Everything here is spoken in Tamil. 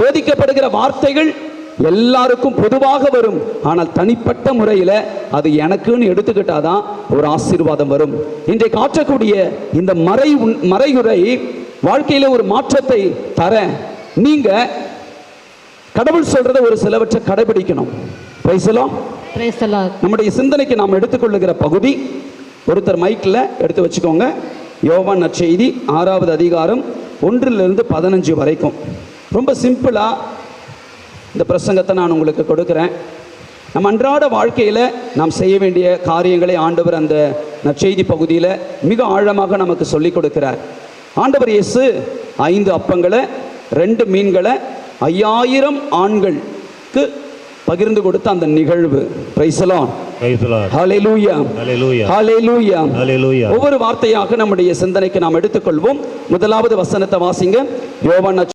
போதிக்கப்படுகிற வார்த்தைகள் எல்லாருக்கும் பொதுவாக வரும். ஆனால் தனிப்பட்ட முறையில் அது எனக்குன்னு எடுத்துக்கிட்டாதான் ஒரு ஆசீர்வாதம் வரும். இன்றைக்கு ஆற்றக்கூடிய இந்த மறை மறையுறை வாழ்க்கையில ஒரு மாற்றத்தை தர நீங்க கடவுள் சொல்றத ஒரு சிலவற்றை கடைபிடிக்கணும். நம்முடைய சிந்தனைக்கு நாம் எடுத்துக்கொள்ளுகிற பகுதி ஒருத்தர் மைக்கில் எடுத்து வச்சுக்கோங்க. யோவான் நற்செய்தி ஆறாவது அதிகாரம் ஒன்றிலிருந்து பதினஞ்சு வரைக்கும். ரொம்ப சிம்பிளாக இந்த பிரசங்கத்தை நான் உங்களுக்கு கொடுக்குறேன். நம் அன்றாட வாழ்க்கையில் நாம் செய்ய வேண்டிய காரியங்களை ஆண்டவர் அந்த நற்செய்தி பகுதியில் மிக ஆழமாக நமக்கு சொல்லிக் கொடுக்கிறார். ஆண்டவர் இயேசு ஐந்து அப்பங்களை ரெண்டு மீன்களை ஐயாயிரம் ஆண்களுக்கு பகிர்ந்து கொடுத்த அந்த நிகழ்வு. பிரைசலாம். ஒவ்வொரு வார்த்தையாக நம்முடைய சிந்தனைக்கு நாம் எடுத்துக்கொள்வோம். முதலாவது வசனத்தை வாசிங்க. யோவான்